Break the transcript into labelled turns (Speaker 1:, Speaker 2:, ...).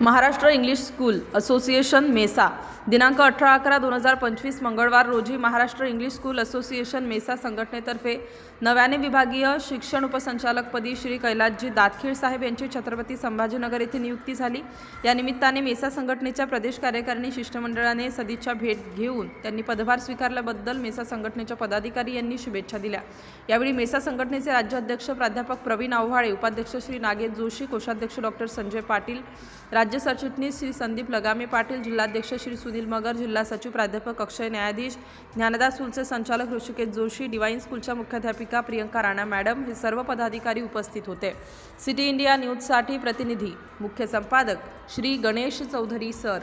Speaker 1: Maharashtra English school association MESA. दिनांक अठरा अकरा दोन हजार पंचवीस मंगळवार रोजी Maharashtra English school association MESA संघटनेतर्फे नव्याने विभागीय शिक्षण उपसंचालकपदी श्री कैलासजी दातखीळ साहेब यांची छत्रपती संभाजीनगर येथे नियुक्ती झाली. या निमित्ताने मेसा संघटनेच्या प्रदेश कार्यकारिणी शिष्टमंडळाने सदिच्छा भेट घेऊन त्यांनी पदभार स्वीकारल्याबद्दल मेसा संघटनेच्या पदाधिकारी यांनी शुभेच्छा दिल्या. यावेळी मेसा संघटनेचे राज्याध्यक्ष प्राध्यापक प्रवीण आव्हाळे उपाध्यक्ष श्री नागेश जोशी कोषाध्यक्ष डॉक्टर संजय पाटील राज्य सरचिटणीस श्री संदीप लगामे पाटील जिल्हाध्यक्ष श्री सुनील मगर जिल्हा सचिव प्राध्यापक अक्षय न्यायाधीश ज्ञानदास स्कूलचे संचालक ऋषिकेश जोशी डिवाईन स्कूलच्या मुख्याध्यापिका प्रियंका राणा मॅडम हे सर्व पदाधिकारी उपस्थित होते. सिटी इंडिया न्यूजसाठी प्रतिनिधी मुख्य संपादक श्री गणेश चौधरी सर.